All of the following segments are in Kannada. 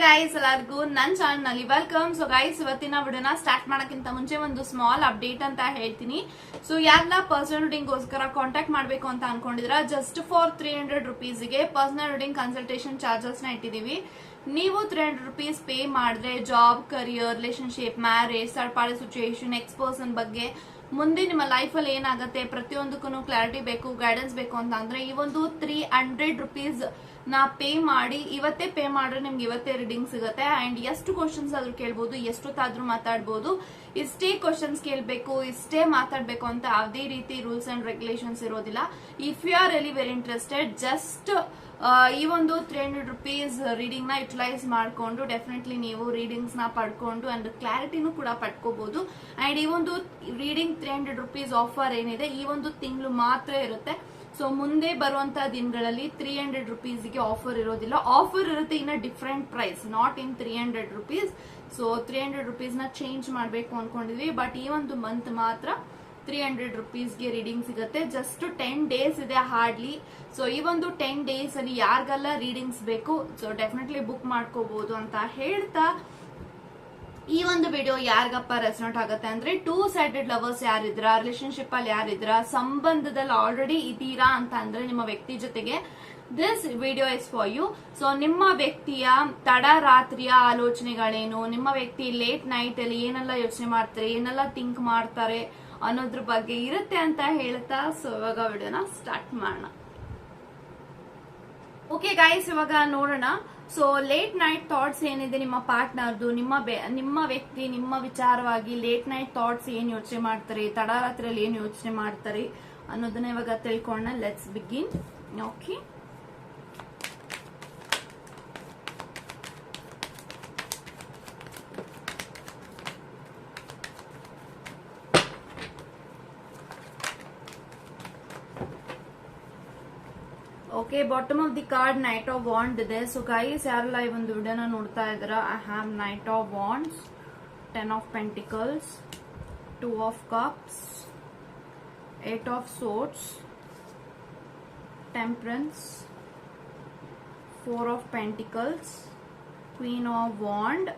ಗೈಸ್ ಎಲ್ಲರಿಗೂ ನನ್ನ ಚಾನಲ್ನಲ್ಲಿ ವೆಲ್ಕಮ್ ಸೊ ಗೈಸ್ ಇವತ್ತಿನ ವಿಡಿಯೋನ ಸ್ಟಾರ್ಟ್ ಮಾಡೋಕ್ಕಿಂತ ಮುಂಚೆ ಒಂದು ಸ್ಮಾಲ್ ಅಪ್ಡೇಟ್ ಅಂತ ಹೇಳ್ತೀನಿ. ಸೊ ಯಾರೆಲ್ಲ ಪರ್ಸನಲ್ ರೀಡಿಂಗ್ಗೋಸ್ಕರ ಕಾಂಟ್ಯಾಕ್ಟ್ ಮಾಡಬೇಕು ಅಂತ ಅನ್ಕೊಂಡಿದ್ರ ಜಸ್ಟ್ ಫಾರ್ ತ್ರೀ ಹಂಡ್ರೆಡ್ ರುಪೀಸ್ಗೆ ಪರ್ಸನಲ್ ರೀಡಿಂಗ್ ಕನ್ಸಲ್ಟೇಷನ್ ಚಾರ್ಜಸ್ನ ಇಟ್ಟಿದೀವಿ ನೀವು ತ್ರೀ ಹಂಡ್ರೆಡ್ ರುಪೀಸ್ ಪೇ ಮಾಡಿದ್ರೆ job career relationship marriage third party situation ex person ಬಗ್ಗೆ ಮುಂದೆ ನಿಮ್ಮ ಲೈಫಲ್ಲಿ ಏನಾಗುತ್ತೆ ಪ್ರತಿಯೊಂದಕ್ಕೂ ಕ್ಲಾರಿಟಿ ಬೇಕು ಗೈಡೆನ್ಸ್ ಬೇಕು ಅಂತ ಅಂದ್ರೆ ಈ ಒಂದು ತ್ರೀ ಹಂಡ್ರೆಡ್ ರುಪೀಸ್ ನಾ ಪೇ ಮಾಡಿ, ಇವತ್ತೇ ಪೇ ಮಾಡಿದ್ರೆ ನಿಮ್ಗೆ ಇವತ್ತೇ ರೀಡಿಂಗ್ ಸಿಗುತ್ತೆ. ಅಂಡ್ ಎಷ್ಟು ಕ್ವಶನ್ಸ್ ಆದ್ರೂ ಕೇಳ್ಬೋದು, ಎಷ್ಟೊತ್ತಾದ್ರೂ ಮಾತಾಡ್ಬೋದು. ಇಷ್ಟೇ ಕ್ವಶನ್ಸ್ ಕೇಳಬೇಕು, ಇಷ್ಟೇ ಮಾತಾಡ್ಬೇಕು ಅಂತ ಯಾವುದೇ ರೀತಿ ರೂಲ್ಸ್ ಅಂಡ್ ರೆಗ್ಯುಲೇಷನ್ಸ್ ಇರೋದಿಲ್ಲ. If you are really very interested just ಈ ಒಂದು ತ್ರೀ ಹಂಡ್ರೆಡ್ ರುಪೀಸ್ ರೀಡಿಂಗ್ನ ಯುಟಿಲೈಸ್ ಮಾಡಿಕೊಂಡು ಡೆಫಿನೆಟ್ಲಿ ನೀವು ರೀಡಿಂಗ್ಸ್ನ ಪಡ್ಕೊಂಡು ಅಂಡ್ ಕ್ಲಾರಿಟಿನೂ ಕೂಡ ಪಡ್ಕೋಬಹುದು ಅಂಡ್ ಈ ಒಂದು reading three hundred rupees offer ಏನಿದೆ, ಈ ಒಂದು ತಿಂಗಳು ಮಾತ್ರ ಇರುತ್ತೆ. ಸೊ ಮುಂದೆ ಬರುವಂತಹ ದಿನಗಳಲ್ಲಿ ತ್ರೀ ಹಂಡ್ರೆಡ್ ರುಪೀಸ್ಗೆ ಆಫರ್ ಇರೋದಿಲ್ಲ. ಆಫರ್ ಇರುತ್ತೆ ಇನ್ನ different price not in three hundred rupees so three hundred ರುಪೀಸ್ನ change ಮಾಡಬೇಕು ಅನ್ಕೊಂಡಿದ್ವಿ. ಬಟ್ ಈ ಒಂದು ಮಂತ್ ಮಾತ್ರ ತ್ರೀ ಹಂಡ್ರೆಡ್ ರುಪೀಸ್ಗೆ ರೀಡಿಂಗ್ ಸಿಗುತ್ತೆ. ಜಸ್ಟ್ ಟೆನ್ ಡೇಸ್ ಇದೆ ಹಾರ್ಡ್ಲಿ ಸೊ ಈ ಒಂದು ಟೆನ್ ಡೇಸ್ ಅಲ್ಲಿ ಯಾರಿಗೆಲ್ಲ ರೀಡಿಂಗ್ಸ್ ಬೇಕು ಸೊ ಡೆಫಿನೆಟ್ಲಿ ಬುಕ್ ಮಾಡ್ಕೋಬಹುದು ಅಂತ ಹೇಳ್ತಾ ಈ ಒಂದು ವಿಡಿಯೋ ಯಾರಿಗಪ್ಪ ರೆಸನೆಟ್ ಆಗುತ್ತೆ ಅಂದ್ರೆ ಟೂ ಸೈಡೆಡ್ ಲವರ್ಸ್ ಯಾರಿದ್ರ ರಿಲೇಶನ್ಶಿಪ್ ಅಲ್ಲಿ ಯಾರಿದ್ರ, ಸಂಬಂಧದಲ್ಲಿ ಆಲ್ರೆಡಿ ಇದ್ದೀರಾ ಅಂತ ಅಂದ್ರೆ ನಿಮ್ಮ ವ್ಯಕ್ತಿ ಜೊತೆಗೆ this video is for you so ನಿಮ್ಮ ವ್ಯಕ್ತಿಯ ತಡ ರಾತ್ರಿಯ ಆಲೋಚನೆಗಳೇನು? ನಿಮ್ಮ ವ್ಯಕ್ತಿ ಲೇಟ್ ನೈಟ್ ಅಲ್ಲಿ ಏನೆಲ್ಲ ಯೋಚನೆ ಮಾಡ್ತಾರೆ? ಏನೆಲ್ಲ ಥಿಂಕ್ ಮಾಡ್ತಾರೆ ಅನ್ನೋದ್ರ ಬಗ್ಗೆ ಇರುತ್ತೆ ಅಂತ ಹೇಳ್ತಾ. ಸೊ ಇವಾಗ ವಿಡಿಯೋನ ಸ್ಟಾರ್ಟ್ ಮಾಡೋಣ. ಓಕೆ ಗೈಸ್ ಇವಾಗ ನೋಡೋಣ. ಸೊ ಲೇಟ್ ನೈಟ್ ಥಾಟ್ಸ್ ಏನಿದೆ ನಿಮ್ಮ ಪಾರ್ಟ್ನರ್ದು ನಿಮ್ಮ ನಿಮ್ಮ ವ್ಯಕ್ತಿ, ನಿಮ್ಮ ವಿಚಾರವಾಗಿ ಲೇಟ್ ನೈಟ್ ಥಾಟ್ಸ್ ಏನ್ ಯೋಚನೆ ಮಾಡ್ತಾರೆ? ತಡರಾತ್ರಿಯಲ್ಲಿ ಏನ್ ಯೋಚನೆ ಮಾಡ್ತಾರೆ? ಅನ್ನೋದನ್ನ ಇವಾಗ ತಿಳ್ಕೊಂಡ let's begin okay okay bottom of the card knight of wand ಇದೆ. ಸೊ ಗೈಸ್ ಯಾರೆಲ್ಲ ಈ ಒಂದು ವಿಡಿಯೋನ ನೋಡ್ತಾ ಇದ್ದೀರಾ? I have knight of wands ten of pentacles two of cups eight of swords temperance four of pentacles queen of wand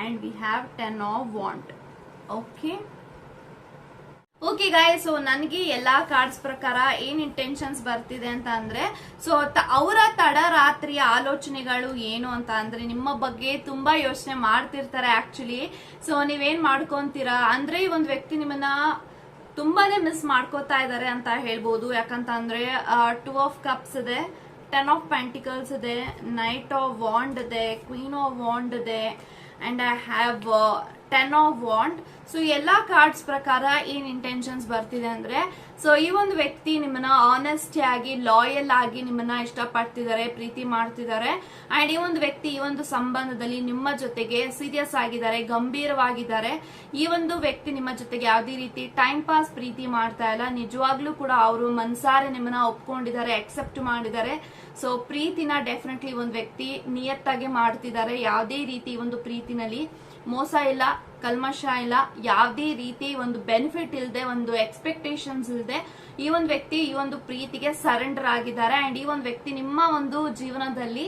and we have ten of wand okay okay guys so ನನಗೆ ಎಲ್ಲಾ ಕಾರ್ಡ್ಸ್ ಪ್ರಕಾರ ಏನು ಇಂಟೆನ್ಷನ್ಸ್ ಬರ್ತಿದೆ ಅಂತ ಅಂದರೆ ಸೊ ಅವರ ತಡ ರಾತ್ರಿಯ ಆಲೋಚನೆಗಳು ಏನು ಅಂತ ಅಂದರೆ ನಿಮ್ಮ ಬಗ್ಗೆ ತುಂಬಾ ಯೋಚನೆ ಮಾಡ್ತಿರ್ತಾರೆ ಆ್ಯಕ್ಚುಲಿ ಸೊ ನೀವೇನು ಮಾಡ್ಕೊಂತೀರಾ? ಅಂದ್ರೆ ಈ ಒಂದು ವ್ಯಕ್ತಿ ನಿಮ್ಮನ್ನ ತುಂಬಾನೇ ಮಿಸ್ ಮಾಡ್ಕೋತಾ ಇದ್ದಾರೆ ಅಂತ ಹೇಳ್ಬೋದು. ಯಾಕಂತಂದ್ರೆ ಟೂ ಆಫ್ ಕಪ್ಸ್ ಇದೆ ಟೆನ್ ಆಫ್ ಪ್ಯಾಂಟಿಕಲ್ಸ್ ಇದೆ ನೈಟ್ ಆಫ್ ವಾಂಡ್ ಇದೆ ಕ್ವೀನ್ ಆಫ್ ವಾಂಡ್ ಇದೆ and I have ten of wand so ಎಲ್ಲಾ ಕಾರ್ಡ್ಸ್ ಪ್ರಕಾರ ಏನ್ ಇಂಟೆನ್ಷನ್ಸ್ ಬರ್ತಿದೆ ಅಂದ್ರೆ ಸೊ ಈ ಒಂದು ವ್ಯಕ್ತಿ ನಿಮ್ಮನ್ನ ಆನೆಸ್ಟಿ ಆಗಿ ಲಾಯಲ್ ಆಗಿ ನಿಮ್ಮನ್ನ ಇಷ್ಟಪಡ್ತಿದ್ದಾರೆ, ಪ್ರೀತಿ ಮಾಡ್ತಿದ್ದಾರೆ. ಅಂಡ್ ಈ ಒಂದು ವ್ಯಕ್ತಿ ಈ ಒಂದು ಸಂಬಂಧದಲ್ಲಿ ನಿಮ್ಮ ಜೊತೆಗೆ ಸೀರಿಯಸ್ ಆಗಿದ್ದಾರೆ, ಗಂಭೀರವಾಗಿದ್ದಾರೆ. ಈ ಒಂದು ವ್ಯಕ್ತಿ ನಿಮ್ಮ ಜೊತೆಗೆ ಯಾವುದೇ ರೀತಿ ಟೈಮ್ ಪಾಸ್ ಪ್ರೀತಿ ಮಾಡ್ತಾ ಇಲ್ಲ. ನಿಜವಾಗ್ಲೂ ಕೂಡ ಅವರು ಮನ್ಸಾರೆ ನಿಮ್ಮನ್ನ ಒಪ್ಕೊಂಡಿದ್ದಾರೆ ಅಕ್ಸೆಪ್ಟ್ ಮಾಡಿದ್ದಾರೆ. ಸೊ ಪ್ರೀತಿನ ಡೆಫಿನೆಟ್ಲಿ ಒಂದು ವ್ಯಕ್ತಿ ನಿಯತ್ತಾಗಿ ಮಾಡ್ತಿದ್ದಾರೆ. ಯಾವುದೇ ರೀತಿ ಒಂದು ಪ್ರೀತಿನಲ್ಲಿ. ಮೋಸ ಇಲ್ಲ, ಕಲ್ಮಶ ಇಲ್ಲ, ಯಾವುದೇ ರೀತಿ ಒಂದು ಬೆನಿಫಿಟ್ ಇಲ್ಲದೆ ಒಂದು ಎಕ್ಸ್ಪೆಕ್ಟೇಷನ್ಸ್ ಇಲ್ಲದೆ ಈ ಒಂದು ವ್ಯಕ್ತಿ ಈ ಒಂದು ಪ್ರೀತಿಗೆ ಸರೆಂಡರ್ ಆಗಿದ್ದಾರೆ ಅಂಡ್ ಈ ಒಂದು ವ್ಯಕ್ತಿ ನಿಮ್ಮ ಒಂದು ಜೀವನದಲ್ಲಿ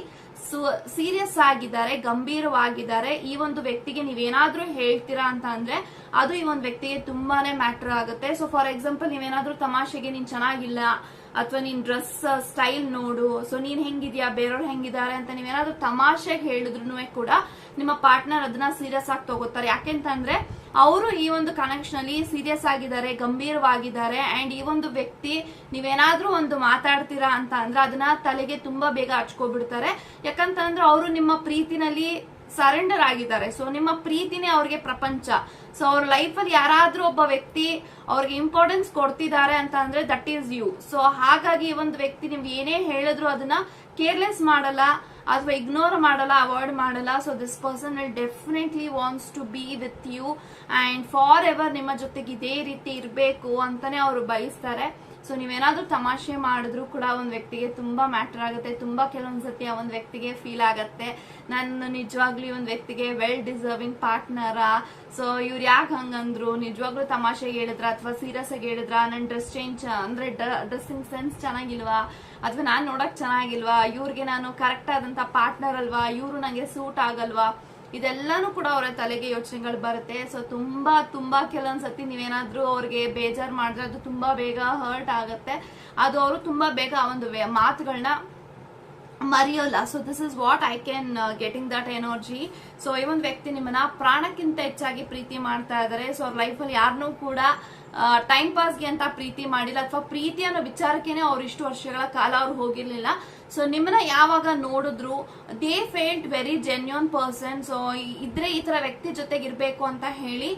ಸೀರಿಯಸ್ ಆಗಿದ್ದಾರೆ, ಗಂಭೀರವಾಗಿದ್ದಾರೆ. ಈ ಒಂದು ವ್ಯಕ್ತಿಗೆ ನೀವೇನಾದ್ರೂ ಹೇಳ್ತೀರಾ ಅಂತ ಅಂದ್ರೆ ಅದು ಈ ಒಂದು ವ್ಯಕ್ತಿಗೆ ತುಂಬಾನೇ ಮ್ಯಾಟರ್ ಆಗುತ್ತೆ. ಸೊ ಫಾರ್ ಎಕ್ಸಾಂಪಲ್ ನೀವೇನಾದ್ರೂ ತಮಾಷೆಗೆ ನೀನ್ ಚೆನ್ನಾಗಿಲ್ಲ ಅಥವಾ ನೀನ್ ಡ್ರೆಸ್ ಸ್ಟೈಲ್ ನೋಡು ಸೊ ನೀನ್ ಹೆಂಗಿದ್ಯಾ, ಬೇರೆಯವ್ರು ಹೆಂಗಿದ್ದಾರೆ ಅಂತ ನೀವೇನಾದ್ರೂ ತಮಾಷೆಗೆ ಹೇಳಿದ್ರು ಕೂಡ ನಿಮ್ಮ ಪಾರ್ಟ್ನರ್ ಅದನ್ನ ಸೀರಿಯಸ್ ಆಗಿ ತಗೋತಾರೆ. ಯಾಕೆಂತಂದ್ರೆ ಅವರು ಈ ಒಂದು ಕನೆಕ್ಷನ್ ಅಲ್ಲಿ ಸೀರಿಯಸ್ ಆಗಿದ್ದಾರೆ, ಗಂಭೀರವಾಗಿದ್ದಾರೆ ಅಂಡ್ ಈ ಒಂದು ವ್ಯಕ್ತಿ ನೀವೇನಾದ್ರೂ ಒಂದು ಮಾತಾಡ್ತೀರಾ ಅಂತ ಅಂದ್ರೆ ಅದನ್ನ ತಲೆಗೆ ತುಂಬಾ ಬೇಗ ಹಚ್ಕೊಬಿಡ್ತಾರೆ. ಯಾಕಂತಂದ್ರೆ ಅವರು ನಿಮ್ಮ ಪ್ರೀತಿನಲ್ಲಿ ಸರೆಂಡರ್ ಆಗಿದ್ದಾರೆ. ಸೊ ನಿಮ್ಮ ಪ್ರೀತಿನೇ ಅವ್ರಿಗೆ ಪ್ರಪಂಚ. ಸೊ ಅವ್ರ ಲೈಫಲ್ಲಿ ಯಾರಾದ್ರೂ ಒಬ್ಬ ವ್ಯಕ್ತಿ ಅವ್ರಿಗೆ ಇಂಪಾರ್ಟೆನ್ಸ್ ಕೊಡ್ತಿದ್ದಾರೆ ಅಂತ ಅಂದ್ರೆ ದಟ್ ಈಸ್ ಯು ಸೊ ಹಾಗಾಗಿ ಒಂದು ವ್ಯಕ್ತಿ ನಿಮ್ಗೆ ಏನೇ ಹೇಳಿದ್ರು ಅದನ್ನ ಕೇರ್ಲೆಸ್ ಮಾಡಲ್ಲ, ಅಥವಾ ಇಗ್ನೋರ್ ಮಾಡಲ್ಲ ಅವಾಯ್ಡ್ ಮಾಡಲ್ಲ. So this person will definitely wants to be with you and forever ನಿಮ್ಮ ಜೊತೆಗೆ ಇದೇ ರೀತಿ ಇರಬೇಕು ಅಂತಾನೆ ಅವರು ಬಯಸ್ತಾರೆ. ಸೊ ನೀವೇನಾದ್ರೂ ತಮಾಷೆ ಮಾಡಿದ್ರು ಕೂಡ ಒಂದ್ ವ್ಯಕ್ತಿಗೆ ತುಂಬಾ ಮ್ಯಾಟರ್ ಆಗುತ್ತೆ, ತುಂಬಾ ಕೆಲವೊಂದ್ಸತಿ ಆ ಒಂದ್ ವ್ಯಕ್ತಿಗೆ ಫೀಲ್ ಆಗತ್ತೆ. ನಾನು ನಿಜವಾಗ್ಲೂ ಒಂದು ವ್ಯಕ್ತಿಗೆ ವೆಲ್ ಡಿಸರ್ವಿಂಗ್ ಪಾರ್ಟ್ನರ ಸೊ ಇವ್ರು ಯಾಕೆ ಹಂಗಂದ್ರು? ನಿಜವಾಗ್ಲೂ ತಮಾಷೆಗೆ ಹೇಳಿದ್ರ ಅಥವಾ ಸೀರಿಯಸ್ ಆಗಿ ಹೇಳಿದ್ರ? ನನ್ ಡ್ರೆಸ್ ಚೇಂಜ್ ಅಂದ್ರೆ ಡ್ರೆಸ್ಸಿಂಗ್ ಸೆನ್ಸ್ ಚೆನ್ನಾಗಿಲ್ವಾ? ಅಥವಾ ನಾನು ನೋಡಕ್ ಚೆನ್ನಾಗಿಲ್ವಾ? ಇವ್ರಿಗೆ ನಾನು ಕರೆಕ್ಟ್ ಆದಂತ ಪಾರ್ಟ್ನರ್ ಅಲ್ವಾ? ಇವರು ನಂಗೆ ಸೂಟ್ ಆಗಲ್ವಾ? ಇದೆಲ್ಲಾನು ಕೂಡ ಅವರ ತಲೆಗೆ ಯೋಚನೆಗಳು ಬರುತ್ತೆ. ಸೊ ತುಂಬಾ ತುಂಬಾ ಕೆಲವೊಂದ್ಸತಿ ನೀವೇನಾದ್ರೂ ಅವ್ರಿಗೆ ಬೇಜಾರ್ ಮಾಡಿದ್ರೆ ಅದು ತುಂಬಾ ಬೇಗ ಹರ್ಟ್ ಆಗುತ್ತೆ. ಅದು ಅವರು ತುಂಬಾ ಬೇಗ ಒಂದು ಮಾತುಗಳನ್ನ ಮರೆಯೋಲ್ಲ. So this is what I can getting that energy so ಈ ಒಂದು ವ್ಯಕ್ತಿ ನಿಮ್ಮನ್ನ ಪ್ರಾಣಕ್ಕಿಂತ ಹೆಚ್ಚಾಗಿ ಪ್ರೀತಿ ಮಾಡ್ತಾ ಇದ್ದಾರೆ ಸೊ ಅವ್ರ ಲೈಫಲ್ಲಿ ಯಾರನ್ನೂ ಕೂಡ ಟೈಮ್ ಪಾಸ್ಗೆ ಅಂತ ಪ್ರೀತಿ ಮಾಡಿಲ್ಲ ಅಥವಾ ಪ್ರೀತಿ ಅನ್ನೋ ವಿಚಾರಕ್ಕೇನೆ ಅವ್ರು ಇಷ್ಟು ವರ್ಷಗಳ ಕಾಲ ಅವ್ರು ಹೋಗಿರ್ಲಿಲ್ಲ. ಸೊ ನಿಮ್ಮನ್ನ ಯಾವಾಗ ನೋಡಿದ್ರು they felt very genuine person so ಇದ್ರೆ ಈ ತರ ವ್ಯಕ್ತಿ ಜೊತೆಗೆ ಇರಬೇಕು ಅಂತ ಹೇಳಿ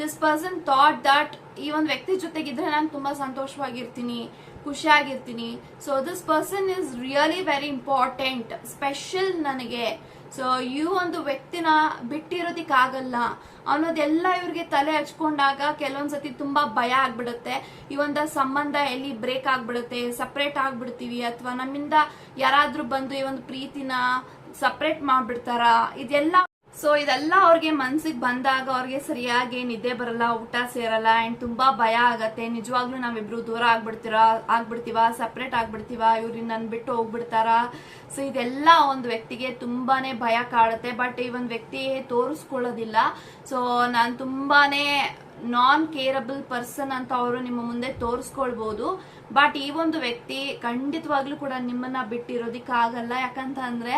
ದಿಸ್ ಪರ್ಸನ್ ಥಾಟ್ ದಟ್ ಈ ಒಂದು ವ್ಯಕ್ತಿ ಜೊತೆಗಿದ್ರೆ ನಾನು ತುಂಬಾ ಸಂತೋಷವಾಗಿರ್ತೀನಿ, ಖುಷಿಯಾಗಿರ್ತೀನಿ. So this person is really very important special ನನಗೆ. ಸೊ ಈ ಒಂದು ವ್ಯಕ್ತಿನ ಬಿಟ್ಟಿರೋದಿಕ್ಕಾಗಲ್ಲ. ಅನ್ನೋದೆಲ್ಲ ಇವ್ರಿಗೆ ತಲೆ ಹಚ್ಕೊಂಡಾಗ ಕೆಲವೊಂದ್ಸತಿ ತುಂಬಾ ಭಯ ಆಗ್ಬಿಡುತ್ತೆ. ಈ ಒಂದು ಸಂಬಂಧ ಎಲ್ಲಿ ಬ್ರೇಕ್ ಆಗ್ಬಿಡುತ್ತೆ ಸಪ್ರೇಟ್ ಆಗ್ಬಿಡ್ತೀವಿ, ಅಥವಾ ನಮ್ಮಿಂದ ಯಾರಾದ್ರೂ ಬಂದು ಈ ಒಂದು ಪ್ರೀತಿನ ಸಪ್ರೇಟ್ ಮಾಡ್ಬಿಡ್ತಾರ? ಇದೆಲ್ಲ ಸೊ ಇದೆಲ್ಲ ಅವ್ರಿಗೆ ಮನ್ಸಿಗೆ ಬಂದಾಗ ಅವ್ರಿಗೆ ಸರಿಯಾಗಿ ನಿದ್ದೆ ಬರಲ್ಲ, ಊಟ ಸೇರಲ್ಲ ಅಂಡ್ ತುಂಬಾ ಭಯ ಆಗತ್ತೆ. ನಿಜವಾಗ್ಲೂ ನಾವಿಬ್ರು ದೂರ ಆಗ್ಬಿಡ್ತೀರಾ, ಆಗ್ಬಿಡ್ತೀವ ಸಪ್ರೇಟ್ ಆಗ್ಬಿಡ್ತೀವ? ಇವ್ರಿ ನನ್ ಬಿಟ್ಟು ಹೋಗ್ಬಿಡ್ತಾರ? ಸೊ ಇದೆಲ್ಲ ಒಂದು ವ್ಯಕ್ತಿಗೆ ತುಂಬಾನೇ ಭಯ ಕಾಡುತ್ತೆ. ಬಟ್ ಈ ಒಂದು ವ್ಯಕ್ತಿ ತೋರಿಸ್ಕೊಳ್ಳೋದಿಲ್ಲ. ಸೊ ನಾನು ತುಂಬಾನೇ ನಾನ್ ಕೇರಬಲ್ ಪರ್ಸನ್ ಅಂತ ಅವರು ನಿಮ್ಮ ಮುಂದೆ ತೋರಿಸ್ಕೊಳ್ಬಹುದು ಬಟ್ ಈ ಒಂದು ವ್ಯಕ್ತಿ ಖಂಡಿತವಾಗ್ಲೂ ಕೂಡ ನಿಮ್ಮನ್ನ ಬಿಟ್ಟಿರೋದಿಕ್ಕಾಗಲ್ಲ. ಯಾಕಂತ ಅಂದ್ರೆ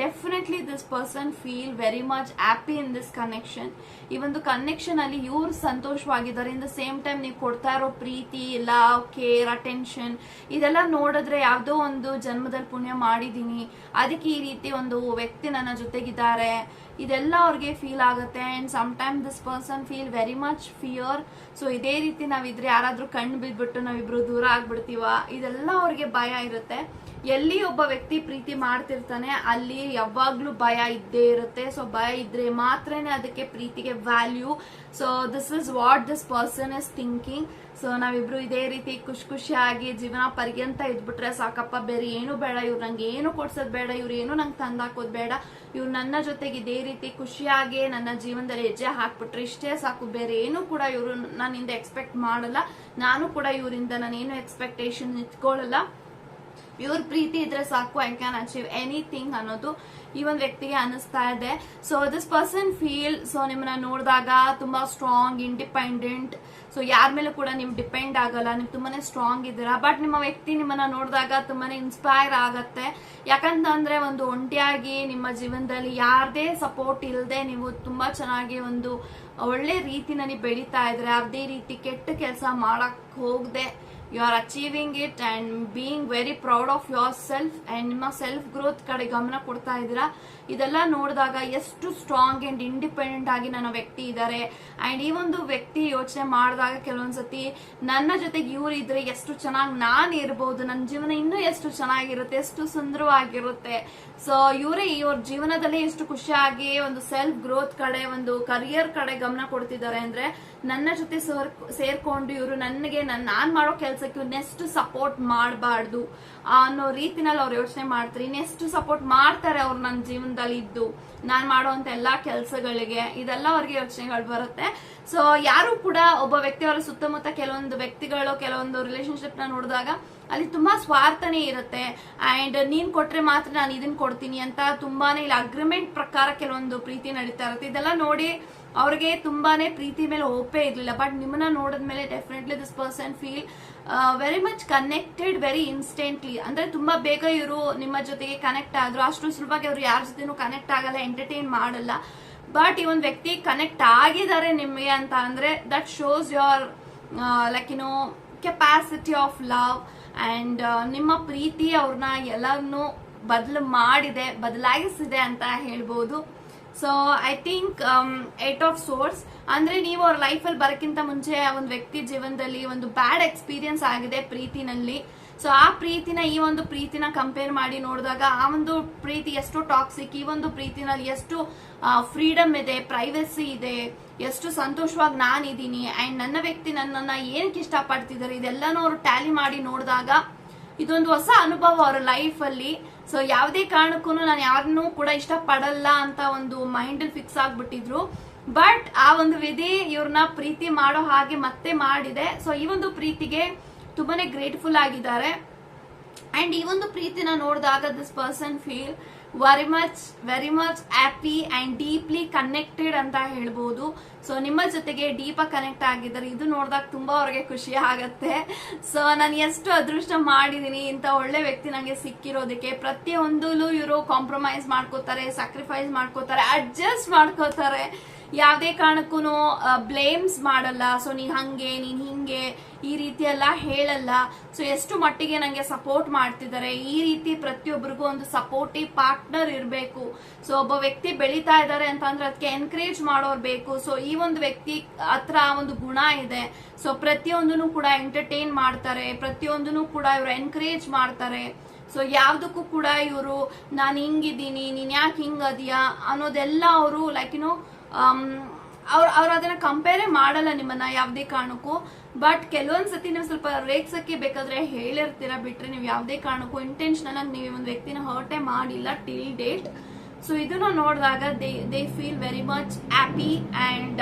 definitely this person feel very much happy in this connection ಈ ಒಂದು ಕನೆಕ್ಷನ್ ಅಲ್ಲಿ ಇವ್ರು ಸಂತೋಷವಾಗಿದ್ದಾರೆ ಇನ್ ದ ಸೇಮ್ ಟೈಮ್ ನೀವು ಕೊಡ್ತಾ ಇರೋ ಪ್ರೀತಿ ಲವ್ ಕೇರ್ ಅಟೆನ್ಷನ್ ಇದೆಲ್ಲ ನೋಡಿದ್ರೆ ಯಾವುದೋ ಒಂದು ಜನ್ಮದಲ್ಲಿ ಪುಣ್ಯ ಮಾಡಿದ್ದೀನಿ. ಅದಕ್ಕೆ ಈ ರೀತಿ ಒಂದು ವ್ಯಕ್ತಿ ನನ್ನ ಜೊತೆಗಿದ್ದಾರೆ. ಇದೆಲ್ಲ ಅವ್ರಿಗೆ ಫೀಲ್ ಆಗುತ್ತೆ. And some time this person feel very much fear so ಇದೇ ರೀತಿ ನಾವಿದ್ರೆ ಯಾರಾದ್ರೂ ಕಣ್ಣು ಬಿದ್ಬಿಟ್ಟು ನಾವಿಬ್ರು ದೂರ ಆಗ್ಬಿಡ್ತೀವ? ಇದೆಲ್ಲ ಅವ್ರಿಗೆ ಭಯ ಇರುತ್ತೆ. ಎಲ್ಲಿ ಒಬ್ಬ ವ್ಯಕ್ತಿ ಪ್ರೀತಿ ಮಾಡ್ತಿರ್ತಾನೆ, ಅಲ್ಲಿ ಯಾವಾಗ್ಲೂ ಭಯ ಇದ್ದೇ ಇರುತ್ತೆ. ಸೊ ಭಯ ಇದ್ರೆ ಮಾತ್ರನೇ ಅದಕ್ಕೆ ಪ್ರೀತಿಗೆ value so this is what this person is thinking so ನಾವಿಬ್ರು ಇದೇ ರೀತಿ ಖುಷಿ ಖುಷಿಯಾಗಿ ಜೀವನ ಪರ್ಯಂತ ಇದ್ಬಿಟ್ರೆ ಸಾಕಪ್ಪ, ಬೇರೆ ಏನು ಬೇಡ. ಇವ್ರು ನಂಗೆ ಏನು ಕೊಡ್ಸೋದು ಬೇಡ, ಇವ್ರು ಏನು ನಂಗೆ ತಂದಾಕೋದ್ ಬೇಡ. ಇವ್ರು ನನ್ನ ಜೊತೆಗೆ ಇದೇ ರೀತಿ ಖುಷಿಯಾಗಿ ನನ್ನ ಜೀವನದಲ್ಲಿ ಹೆಜ್ಜೆ ಹಾಕ್ಬಿಟ್ರೆ ಇಷ್ಟೇ ಸಾಕು. ಬೇರೆ ಏನು ಕೂಡ ಇವರು ನನ್ನಿಂದ ಎಕ್ಸ್ಪೆಕ್ಟ್ ಮಾಡಲ್ಲ. ನಾನು ಕೂಡ ಇವರಿಂದ ನಾನೇನು ಎಕ್ಸ್ಪೆಕ್ಟೇಷನ್ ಇಟ್ಕೊಳ್ಳಲ್ಲ. ಇವ್ರ ಪ್ರೀತಿ ಇದ್ರೆ ಸಾಕು ಐ ಕ್ಯಾನ್ ಅಚೀವ್ ಎನಿಥಿಂಗ್ ಅನ್ನೋದು ಈ ಒಂದು ವ್ಯಕ್ತಿಗೆ ಅನಿಸ್ತಾ ಇದೆ. So this person feel so ನಿಮ್ಮನ್ನ ನೋಡಿದಾಗ ತುಂಬಾ ಸ್ಟ್ರಾಂಗ್ ಇಂಡಿಪೆಂಡೆಂಟ್ ಸೊ ಯಾರ ಮೇಲೂ ಕೂಡ ನಿಮ್ ಡಿಪೆಂಡ್ ಆಗಲ್ಲ, ನೀವು ತುಂಬಾನೇ ಸ್ಟ್ರಾಂಗ್ ಇದ್ದೀರಾ. ಬಟ್ ನಿಮ್ಮ ವ್ಯಕ್ತಿ ನಿಮ್ಮನ್ನ ನೋಡಿದಾಗ ತುಂಬಾನೇ ಇನ್ಸ್ಪೈರ್ ಆಗತ್ತೆ. ಯಾಕಂತಂದ್ರೆ ಒಂದು ಒಂಟಿಯಾಗಿ ನಿಮ್ಮ ಜೀವನದಲ್ಲಿ ಯಾರದೇ ಸಪೋರ್ಟ್ ಇಲ್ಲದೆ ನೀವು ತುಂಬಾ ಚೆನ್ನಾಗಿ ಒಂದು ಒಳ್ಳೆ ರೀತಿನಲ್ಲಿ ಬೆಳೀತಾ ಇದ್ರೆ, ಅದೇ ರೀತಿ ಕೆಟ್ಟ ಕೆಲಸ ಮಾಡಕ್ ಹೋಗದೆ you are achieving it and being very proud of yourself and ನಿಮ್ಮ ಸೆಲ್ಫ್ ಗ್ರೋತ್ ಕಡೆ ಗಮನ ಕೊಡ್ತಾ ಇದ್ದೀರಾ? ಇದೆಲ್ಲ ನೋಡಿದಾಗ ಎಷ್ಟು ಸ್ಟ್ರಾಂಗ್ ಅಂಡ್ ಇಂಡಿಪೆಂಡೆಂಟ್ ಆಗಿ ನನ್ನ ವ್ಯಕ್ತಿ ಇದ್ದಾರೆ. ಅಂಡ್ ಈ ಒಂದು ವ್ಯಕ್ತಿ ಯೋಚನೆ ಮಾಡಿದಾಗ ಕೆಲವೊಂದ್ಸತಿ ನನ್ನ ಜೊತೆಗೆ ಇವ್ರು ಇದ್ರೆ ಎಷ್ಟು ಚೆನ್ನಾಗಿ ನಾನು ಇರ್ಬೋದು ನನ್ನ ಜೀವನ ಇನ್ನೂ ಎಷ್ಟು ಚೆನ್ನಾಗಿರುತ್ತೆ, ಎಷ್ಟು ಸುಂದರವಾಗಿರುತ್ತೆ. ಸೊ ಇವರೇ ಇವ್ರ ಜೀವನದಲ್ಲಿ ಎಷ್ಟು ಖುಷಿಯಾಗಿ ಒಂದು ಸೆಲ್ಫ್ ಗ್ರೋತ್ ಕಡೆ, ಒಂದು ಕರಿಯರ್ ಕಡೆ ಗಮನ ಕೊಡ್ತಿದ್ದಾರೆ ಅಂದ್ರೆ ನನ್ನ ಜೊತೆ ಸೇರ್, ಸೇರ್ಕೊಂಡು ಇವರು ನನಗೆ ನಾನು ಮಾಡೋ ಮಾಡೋ ಕೆಲ್ಸಕ್ಕೆ ನೆಸ್ಟ್ ಸಪೋರ್ಟ್ ಮಾಡಬಾರ್ದು ಅನ್ನೋ ರೀತಿನಲ್ಲಿ ಅವ್ರು ಯೋಚನೆ ಮಾಡ್ತಾರೆ. ನೆಸ್ಟ್ ಸಪೋರ್ಟ್ ಮಾಡ್ತಾರೆ ಅವ್ರು ನನ್ನ ಜೀವನದಲ್ಲಿ ಇದ್ದು, ನಾನು ಮಾಡುವಂತ ಎಲ್ಲಾ ಕೆಲಸಗಳಿಗೆ, ಇದೆಲ್ಲ ಅವ್ರಿಗೆ ಯೋಚನೆಗಳು ಬರುತ್ತೆ. ಸೊ ಯಾರು ಕೂಡ ಒಬ್ಬ ವ್ಯಕ್ತಿ ಅವರ ಸುತ್ತಮುತ್ತ ಕೆಲವೊಂದು ವ್ಯಕ್ತಿಗಳು, ಕೆಲವೊಂದು ರಿಲೇಶನ್ಶಿಪ್ನ ನೋಡಿದಾಗ ಅಲ್ಲಿ ತುಂಬಾ ಸ್ವಾರ್ಥನೇ ಇರುತ್ತೆ. ಅಂಡ್ ನೀನ್ ಕೊಟ್ರೆ ಮಾತ್ರ ನಾನು ಇದನ್ ಕೊಡ್ತೀನಿ ಅಂತ ತುಂಬಾನೇ ಇಲ್ಲಿ ಅಗ್ರಿಮೆಂಟ್ ಪ್ರಕಾರ ಕೆಲವೊಂದು ಪ್ರೀತಿ ನಡೀತಾ ಇರುತ್ತೆ. ಇದೆಲ್ಲ ನೋಡಿ ಅವ್ರಿಗೆ ತುಂಬಾನೇ ಪ್ರೀತಿ ಮೇಲೆ ಓಪೇ ಇರ್ಲಿಲ್ಲ. ಬಟ್ ನಿಮ್ಮನ್ನ ನೋಡಿದ್ಮೇಲೆ definitely this person feel very much connected very instantly ಅಂದ್ರೆ ತುಂಬಾ ಬೇಗ ಇವರು ನಿಮ್ಮ ಜೊತೆಗೆ ಕನೆಕ್ಟ್ ಆದ್ರು. ಅಷ್ಟು ಸುಲಭವಾಗಿ ಅವ್ರು ಯಾರ ಜೊತೆನೂ ಕನೆಕ್ಟ್ ಆಗಲ್ಲ ಎಂಟರ್ಟೈನ್ ಮಾಡಲ್ಲ. ಬಟ್ ಈ ಒಂದು ವ್ಯಕ್ತಿ ಕನೆಕ್ಟ್ ಆಗಿದ್ದಾರೆ ನಿಮಗೆ ಅಂತ ಅಂದ್ರೆ that shows your like no capacity of love and ನಿಮ್ಮ ಪ್ರೀತಿ ಅವ್ರನ್ನ ಎಲ್ಲರನ್ನೂ ಬದಲು ಮಾಡಿದೆ ಬದಲಾಯಿಸಿದೆ ಅಂತ ಹೇಳ್ಬೋದು. So I think eight of swords ಅಂದ್ರೆ ನೀವು ಅವ್ರ ಲೈಫಲ್ಲಿ ಬರೋಕ್ಕಿಂತ ಮುಂಚೆ ಒಂದು ವ್ಯಕ್ತಿ ಜೀವನದಲ್ಲಿ ಒಂದು ಬ್ಯಾಡ್ ಎಕ್ಸ್ಪೀರಿಯನ್ಸ್ ಆಗಿದೆ ಪ್ರೀತಿನಲ್ಲಿ. ಸೊ ಆ ಪ್ರೀತಿನ, ಈ ಒಂದು ಪ್ರೀತಿನ ಕಂಪೇರ್ ಮಾಡಿ ನೋಡಿದಾಗ ಆ ಒಂದು ಪ್ರೀತಿ ಎಷ್ಟು ಟಾಕ್ಸಿಕ್ ಈ ಒಂದು ಪ್ರೀತಿನಲ್ಲಿ ಎಷ್ಟು ಫ್ರೀಡಮ್ ಇದೆ ಪ್ರೈವಸಿ ಇದೆ, ಎಷ್ಟು ಸಂತೋಷವಾಗಿ ನಾನಿದ್ದೀನಿ ಆ್ಯಂಡ್ ನನ್ನ ವ್ಯಕ್ತಿ ನನ್ನನ್ನು ಏನಕ್ಕೆ ಇಷ್ಟಪಡ್ತಿದ್ದಾರೆ, ಇದೆಲ್ಲನೂ ಅವರು ಟ್ಯಾಲಿ ಮಾಡಿ ನೋಡಿದಾಗ ಇದೊಂದು ಹೊಸ ಅನುಭವ ಅವರ ಲೈಫಲ್ಲಿ ಸೊ ಯಾವುದೇ ಕಾರಣಕ್ಕೂ ನಾನು ಯಾರನ್ನೂ ಕೂಡ ಇಷ್ಟಪಡಲ್ಲ ಅಂತ ಒಂದು ಮೈಂಡ್ ಫಿಕ್ಸ್ ಆಗ್ಬಿಟ್ಟಿದ್ರು. ಬಟ್ ಆ ಒಂದು ವಿಧಿ ಇವ್ರನ್ನ ಪ್ರೀತಿ ಮಾಡೋ ಹಾಗೆ ಮತ್ತೆ ಮಾಡಿದೆ. ಸೊ ಈ ಒಂದು ಪ್ರೀತಿಗೆ ತುಂಬಾನೇ ಗ್ರೇಟ್ಫುಲ್ ಆಗಿದ್ದಾರೆ. ಅಂಡ್ ಈ ಒಂದು ಪ್ರೀತಿನ ನೋಡಿದಾಗ this person feel very much very much happy and deeply connected ಅಂತ ಹೇಳ್ಬೋದು. ಸೊ ನಿಮ್ಮ ಜೊತೆಗೆ ಡೀಪ ಕನೆಕ್ಟ್ ಆಗಿದ್ದಾರೆ ಇದು ನೋಡಿದಾಗ ತುಂಬಾ ಅವ್ರಿಗೆ ಖುಷಿ ಆಗತ್ತೆ. ಸೊ ನಾನು ಎಷ್ಟು ಅದೃಷ್ಟ ಮಾಡಿದೀನಿ ಇಂಥ ಒಳ್ಳೆ ವ್ಯಕ್ತಿ ನನಗೆ ಸಿಕ್ಕಿರೋದಕ್ಕೆ. ಪ್ರತಿಯೊಂದಲ್ಲೂ ಇವರು ಕಾಂಪ್ರಮೈಸ್ ಮಾಡ್ಕೋತಾರೆ ಸ್ಯಾಕ್ರಿಫೈಸ್ ಮಾಡ್ಕೋತಾರೆ ಅಡ್ಜಸ್ಟ್ ಮಾಡ್ಕೋತಾರೆ. ಯಾವುದೇ ಕಾರಣಕ್ಕೂ ಬ್ಲೇಮ್ಸ್ ಮಾಡಲ್ಲ. ಸೊ ನೀನ್ ಹಂಗೆ, ನೀನ್ ಹಿಂಗೆ ಈ ರೀತಿ ಎಲ್ಲ ಹೇಳಲ್ಲ. ಸೊ ಎಷ್ಟು ಮಟ್ಟಿಗೆ ನಂಗೆ ಸಪೋರ್ಟ್ ಮಾಡ್ತಿದ್ದಾರೆ? ಈ ರೀತಿ ಪ್ರತಿಯೊಬ್ಬರಿಗೂ ಒಂದು ಸಪೋರ್ಟಿವ್ ಪಾರ್ಟ್ನರ್ ಇರಬೇಕು. ಸೊ ಒಬ್ಬ ವ್ಯಕ್ತಿ ಬೆಳೀತಾ ಇದ್ದಾರೆ ಅಂತಂದ್ರೆ ಅದಕ್ಕೆ ಎನ್ಕರೇಜ್ ಮಾಡೋರು ಬೇಕು. ಸೊ ಈ ಒಂದು ವ್ಯಕ್ತಿ ಹತ್ರ ಒಂದು ಗುಣ ಇದೆ. ಸೊ ಪ್ರತಿಯೊಂದನ್ನು ಕೂಡ ಎಂಟರ್ಟೈನ್ ಮಾಡ್ತಾರೆ. ಪ್ರತಿಯೊಂದನ್ನು ಕೂಡ ಇವರು ಎನ್ಕರೇಜ್ ಮಾಡ್ತಾರೆ. ಸೊ ಯಾವ್ದಕ್ಕೂ ಕೂಡ ಇವರು, ನಾನು ಹಿಂಗಿದ್ದೀನಿ, ನೀನ್ ಯಾಕೆ ಹಿಂಗದಿಯಾ ಅನ್ನೋದೆಲ್ಲ ಅವರು ಲೈಕ್ ಯುನೋ ಅವ್ರು ಅವ್ರು ಅದನ್ನ ಕಂಪೇರೇ ಮಾಡಲ್ಲ ನಿಮ್ಮನ್ನ ಯಾವ್ದೇ ಕಾರಣಕ್ಕೂ. ಬಟ್ ಕೆಲವೊಂದ್ಸತಿ ನೀವು ಸ್ವಲ್ಪ ರೇಗ್ಸಕ್ಕೆ ಬೇಕಾದ್ರೆ ಹೇಳಿರ್ತೀರ ಬಿಟ್ರೆ ನೀವು ಯಾವ್ದೇ ಕಾರಣಕ್ಕೂ ಇಂಟೆನ್ಷನಲ್ ಆಗಿ ನೀವು ಒಂದು ವ್ಯಕ್ತಿನ ಹರ್ಟೇ ಮಾಡಿಲ್ಲ ಟಿಲ್ ಡೇಟ್ ಸೊ ಇದನ್ನ ನೋಡಿದಾಗ they they feel very much happy and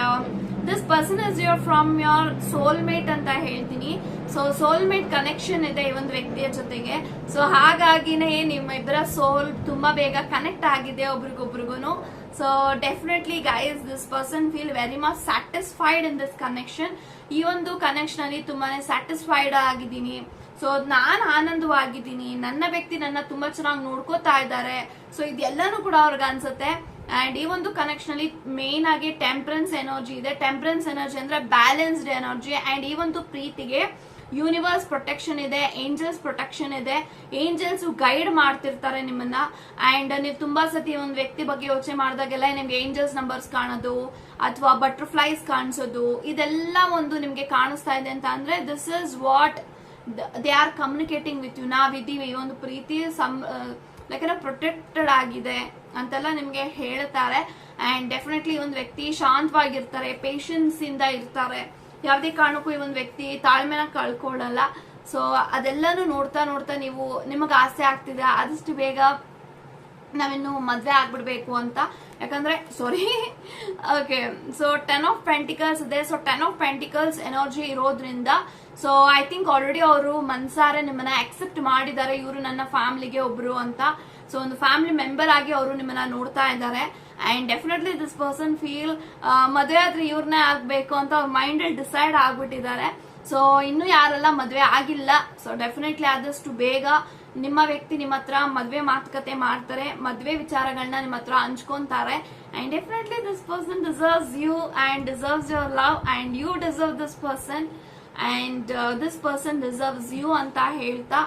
this person is your from your soulmate ಅಂತ ಹೇಳ್ತೀನಿ. ಸೊ ಸೋಲ್ಮೇಟ್ ಕನೆಕ್ಷನ್ ಇದೆ ಈ ಒಂದು ವ್ಯಕ್ತಿಯ ಜೊತೆಗೆ. ಸೊ ಹಾಗಾಗಿನೇ ನಿಮ್ಮ ಇಬ್ಬರ ಸೋಲ್ ತುಂಬಾ ಬೇಗ ಕನೆಕ್ಟ್ ಆಗಿದೆ ಒಬ್ರಿಗೊಬ್ರಿಗೂ so definitely guys this person feel very much satisfied in this connection ಈ ಒಂದು ಕನೆಕ್ಷನ್ ಅಲ್ಲಿ ತುಂಬಾನೇ ಸ್ಯಾಟಿಸ್ಫೈಡ್ ಆಗಿದ್ದೀನಿ. ಸೊ ನಾನು ಆನಂದವಾಗಿದ್ದೀನಿ. ನನ್ನ ವ್ಯಕ್ತಿ ನನ್ನ ತುಂಬಾ ಚೆನ್ನಾಗಿ ನೋಡ್ಕೋತಾ ಇದ್ದಾರೆ. ಸೊ ಇದೆಲ್ಲನೂ ಕೂಡ ಅವ್ರಿಗೆ ಅನ್ಸುತ್ತೆ. ಅಂಡ್ ಈ ಒಂದು ಕನೆಕ್ಷನ್ ಅಲ್ಲಿ ಮೇನ್ ಆಗಿ ಟೆಂಪ್ರೆನ್ಸ್ ಎನರ್ಜಿ ಇದೆ. ಟೆಂಪ್ರೆನ್ಸ್ ಎನರ್ಜಿ ಅಂದ್ರೆ ಬ್ಯಾಲೆನ್ಸ್ಡ್ ಎನರ್ಜಿ ಅಂಡ್ ಈ ಒಂದು ಪ್ರೀತಿಗೆ ಯೂನಿವರ್ಸ್ ಪ್ರೊಟೆಕ್ಷನ್ ಇದೆ, ಏಂಜಲ್ಸ್ ಪ್ರೊಟೆಕ್ಷನ್ ಇದೆ, ಏಂಜಲ್ಸ್ ಗೈಡ್ ಮಾಡ್ತಿರ್ತಾರೆ ನಿಮ್ಮನ್ನ. ಅಂಡ್ ನೀವು ತುಂಬಾ ಸತಿ ಒಂದು ವ್ಯಕ್ತಿ ಬಗ್ಗೆ ಯೋಚನೆ ಮಾಡಿದಾಗೆಲ್ಲ ನಿಮ್ಗೆ ಏಂಜಲ್ಸ್ ನಂಬರ್ಸ್ ಕಾಣೋದು, ಅಥವಾ ಬಟರ್ಫ್ಲೈಸ್ ಕಾಣಿಸೋದು, ಇದೆಲ್ಲ ಒಂದು ನಿಮ್ಗೆ ಕಾಣಿಸ್ತಾ ಇದೆ ಅಂತ ಅಂದ್ರೆ this is what they are communicating with you ನಾವಿದ್ದೀವಿ ಒಂದು ಪ್ರೀತಿ ಸಮ್ ಲೈಕ್ ಪ್ರೊಟೆಕ್ಟೆಡ್ ಆಗಿದೆ ಅಂತೆಲ್ಲ ನಿಮ್ಗೆ ಹೇಳ್ತಾರೆ. ಅಂಡ್ ಡೆಫಿನೆಟ್ಲಿ ಒಂದು ವ್ಯಕ್ತಿ ಶಾಂತವಾಗಿರ್ತಾರೆ ಪೇಷನ್ಸ್ ಇಂದ ಇರ್ತಾರೆ. ಯಾವುದೇ ಕಾರಣಕ್ಕೂ ಈ ಒಂದು ವ್ಯಕ್ತಿ ತಾಳ್ಮೆನ ಕಳ್ಕೊಳ್ಳಲ್ಲ. ಸೊ ಅದೆಲ್ಲನೂ ನೋಡ್ತಾ ನೋಡ್ತಾ ನೀವು ನಿಮಗೆ ಆಸೆ ಆಗ್ತಿದೆ. ಆದಷ್ಟು ಬೇಗ ನಾವಿನ್ನು ಮದ್ವೆ ಆಗ್ಬಿಡ್ಬೇಕು ಅಂತ. ಯಾಕಂದ್ರೆ sorry okay so ten of pentacles ಇದೆ. So ten of pentacles energy ಇರೋದ್ರಿಂದ ಸೊ ಐ ಥಿಂಕ್ ಆಲ್ರೆಡಿ ಅವರು ಮನ್ಸಾರೆ ನಿಮ್ಮನ್ನ ಅಕ್ಸೆಪ್ಟ್ ಮಾಡಿದ್ದಾರೆ. ಇವರು ನನ್ನ ಫ್ಯಾಮಿಲಿಗೆ ಒಬ್ರು ಅಂತ. ಸೊ ಒಂದು ಫ್ಯಾಮಿಲಿ ಮೆಂಬರ್ ಆಗಿ ಅವರು ನಿಮ್ಮನ್ನ ನೋಡ್ತಾ ಇದ್ದಾರೆ. And definitely this person feel ಮದುವೆ ಆದ್ರೆ ಇವ್ರನ್ನೇ ಆಗ್ಬೇಕು ಅಂತ ಅವ್ರ ಮೈಂಡ್ ಅಲ್ಲಿ ಡಿಸೈಡ್ ಆಗ್ಬಿಟ್ಟಿದ್ದಾರೆ. ಸೊ ಇನ್ನು ಯಾರೆಲ್ಲ ಮದುವೆ ಆಗಿಲ್ಲ. ಸೊ ಡೆಫಿನೆಟ್ಲಿ ಆದಷ್ಟು ಬೇಗ ನಿಮ್ಮ ವ್ಯಕ್ತಿ ನಿಮ್ಮ ಹತ್ರ ಮದ್ವೆ ಮಾತುಕತೆ ಮಾಡ್ತಾರೆ, ಮದ್ವೆ ವಿಚಾರಗಳನ್ನ ನಿಮ್ಮ ಹತ್ರ ಹಂಚ್ಕೊಂತಾರೆ. And definitely this person deserves you and deserves your love and you deserve this person and this person deserves you ಅಂತ ಹೇಳ್ತಾ.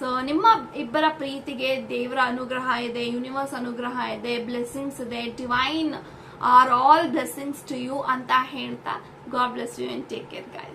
ಸೊ ನಿಮ್ಮ ಇಬ್ಬರ ಪ್ರೀತಿಗೆ ದೇವರ ಅನುಗ್ರಹ ಇದೆ ಯೂನಿವರ್ಸ್ ಅನುಗ್ರಹ ಇದೆ ಬ್ಲೆಸ್ಸಿಂಗ್ಸ್ ಇದೆ divine are all blessings to you ಅಂತ ಹೇಳ್ತಾ. God bless you and take care guys